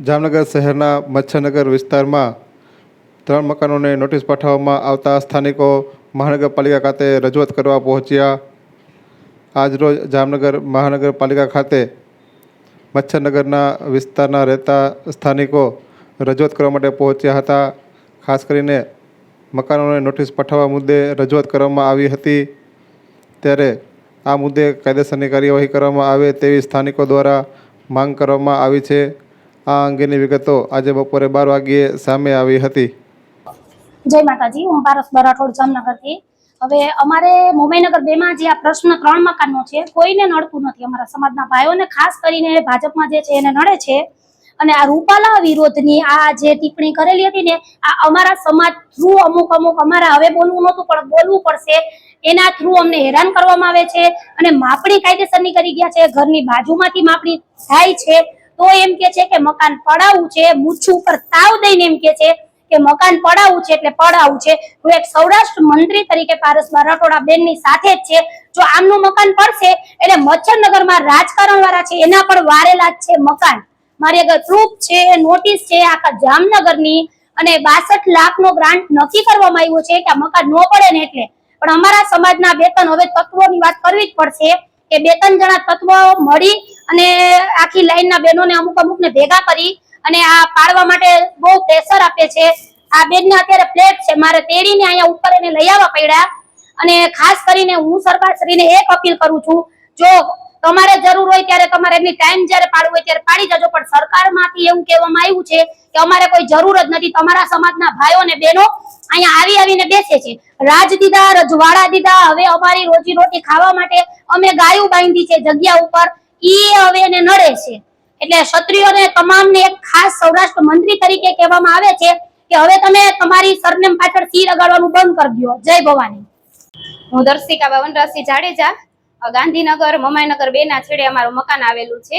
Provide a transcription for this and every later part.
જામનગર શહેરના મચ્છરનગર વિસ્તારમાં ત્રણ મકાનોને નોટિસ પાઠવવામાં આવતા સ્થાનિકો મહાનગરપાલિકા ખાતે રજૂઆત કરવા પહોંચ્યા. આજરોજ જામનગર મહાનગરપાલિકા ખાતે મચ્છરનગરના વિસ્તારના રહેતા સ્થાનિકો રજૂઆત કરવા માટે પહોંચ્યા હતા. ખાસ કરીને મકાનોને નોટિસ પાઠવવા મુદ્દે રજૂઆત કરવામાં આવી હતી. ત્યારે આ મુદ્દે કાયદેસરની કાર્યવાહી કરવામાં આવે તેવી સ્થાનિકો દ્વારા માંગ કરવામાં આવી છે. આ અંગેની વિગતો આજે બપોરે બાર વાગ્યે સામે આવી હતી. જય માતાજી, હું પારસ બરાઠોડ જામનગરથી. હવે અમારે મુંબઈનગર બે માં જે આ પ્રશ્ન ત્રણ મકાનનો છે, કોઈને નડતું નથી. અમારા સમાજના ભાઈઓને ખાસ કરીને ભાજપમાં જે છે એને નડે છે. અને આ રૂપાલા વિરોધની આ જે ટિપ્પણી કરેલી હતી ને, આ અમારા સમાજ થ્રુ અમુક અમુક અમારા હવે બોલવું નહોતું, પણ બોલવું પડશે. એના થ્રુ અમને હેરાન કરવામાં આવે છે. અને માપણી કાયદેસરની કરી ગયા છે. ઘરની બાજુમાંથી માપણી થાય છે. તો એમ કે છે કે મકાન પડાવવું છે, મૂછું ઉપર તાવ દઈને એમ કે છે કે મકાન પડાવવું છે એટલે પડાવવું છે. હું એક સૌરાષ્ટ્ર મંત્રી તરીકે પારસબા રટોડા બેનની સાથે જ છે. જો આમનું મકાન પડશે, એટલે મચ્છરનગરમાં રાજકારણ વાળા છે, એના પણ વારેલા છે મકાન. મારી આગળ પ્રૂફ છે, નોટિસ છે, આખા જામનગરની અને બાસઠ લાખનો ગ્રાન્ટ નક્કી કરવામાં આવ્યો છે કે આ મકાન ન પડે ને એટલે. પણ અમારા સમાજના બે ત્રણ હવે તત્વોની વાત કરવી જ પડશે કે બે ત્રણ જણા તત્વો મળી અને આખી લાઈનના બહેનોને અમુક અમુકને ભેગા કરી અને આ પાડવા માટે બહુ પ્રેશર આપે છે. આ બેનને અત્યારે ફ્લેટ છે, મારે તેડીને અહીંયા ઉપર એને લઈ આવવા પડ્યા. અને ખાસ કરીને હું સરકારશ્રીને એક અપીલ કરું છું, જો તમારે જરૂર હોય ત્યારે તમારે એમની ટાઈમ જ્યારે પાડવું હોય ત્યારે પાડી જજો પણ સરકારમાંથી એવું કહેવામાં આવ્યું છે કે અમારે કોઈ જરૂર જ નથી. તમારા સમાજના ભાઈઓ અને બહેનો અહીંયા આવી આવીને બેસે છે. રાજ દીધા, રજવાડા દીધા, હવે અમારી રોજી રોટી ખાવા માટે અમે ગાયું બાંધી છે જગ્યા ઉપર. ઈ હવે એને નડે છે. એટલે ક્ષત્રિયોને તમામને એક ખાસ સૌરાષ્ટ્ર મંત્રી તરીકે કહેવામાં આવે છે કે હવે તમે તમારી સરનેમ પાછળ સી લગાડવાનું બંધ કરી દો જય ભવાની. હું દર્શિકા વનરાજસિંહ જાડેજા. ગાંધીનગર, મમાઈનગર બે ના છેડે અમારું મકાન આવેલું છે.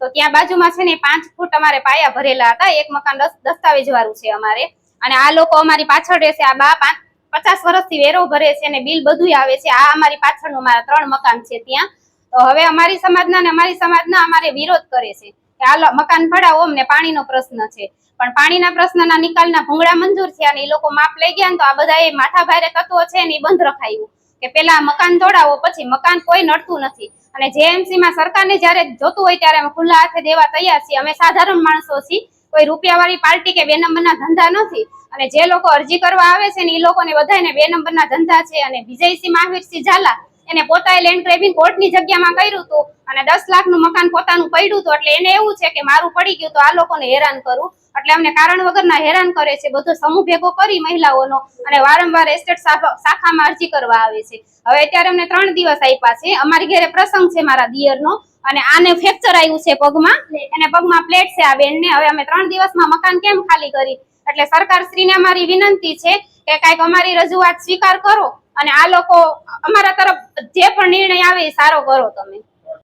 તો ત્યાં બાજુમાં છે ને પાંચ ફૂટ અમારે પાયા ભરેલા હતા. એક મકાન દસ્તાવેજ વાળું છે અમારે. અને આ લોકો અમારી પાછળ રહેશે. આ બા પાંચ પચાસ વર્ષથી વેરો ભરે છે અને બિલ બધું આવે છે. આ અમારી પાછળનું મારા ત્રણ મકાન છે ત્યાં. તો હવે અમારી સમાજના ને અમારી સમાજના અમારે વિરોધ કરે છે કે આ મકાન પડાવો અમને પાણીનો પ્રશ્ન છે. પણ પાણીના પ્રશ્નના નિકાલના ભૂંગળા મંજૂર થયા ને એ લોકો માપ લઈ ગયા તો આ બધા એ માથા ભારે તત્વો છે એ બંધ રખાયું. કે પેલા મકાન તોડાવો, પછી મકાન કોઈ નડતું નથી. અને જેએમસી માં સરકારને જ્યારે જોતું હોય ત્યારે અમે ખુલ્લા હાથે દેવા તૈયાર છીએ. અમે સાધારણ માણસો છીએ. કોઈ રૂપિયાવાળી પાર્ટી કે બે નંબરના ધંધા નથી. અને જે લોકો અરજી કરવા આવે છે ને એ લોકોને બધાને બે નંબરના ધંધા છે. અને વિજયસિંહ મહાવીરસિંહ ઝાલા એને પોતાએ લેન્ડ ગ્રેબિંગ કોર્ટની જગ્યામાં કર્યું હતું અને દસ લાખનું મકાન પોતાનું પડ્યું હતું એટલે એને એવું છે કે મારું પડી ગયું તો આ લોકોને હેરાન કરું. એટલે અમને કારણ વગરના હેરાન કરે છે, બધો સમૂહ ભેગો કરી મહિલાઓનો અને વારંવાર એસ્ટેટ શાખામાં અરજી કરવા આવે છે. હવે અત્યારે અમને ત્રણ દિવસ આપ્યા છે, અમારી ઘરે પ્રસંગ છે મારા દિયરનો અને આને ફ્રેક્ચર આવ્યું છે પગમાં, એને પગમાં પ્લેટ છે આ બેનને. હવે અમે ત્રણ દિવસમાં મકાન કેમ ખાલી કરી? એટલે સરકાર શ્રીને અમારી વિનંતી છે કે કાંઈક અમારી રજૂઆત સ્વીકાર કરો. અને આ લોકો અમારા તરફ જે પણ નિર્ણય આવે એ સારો કરો તમે.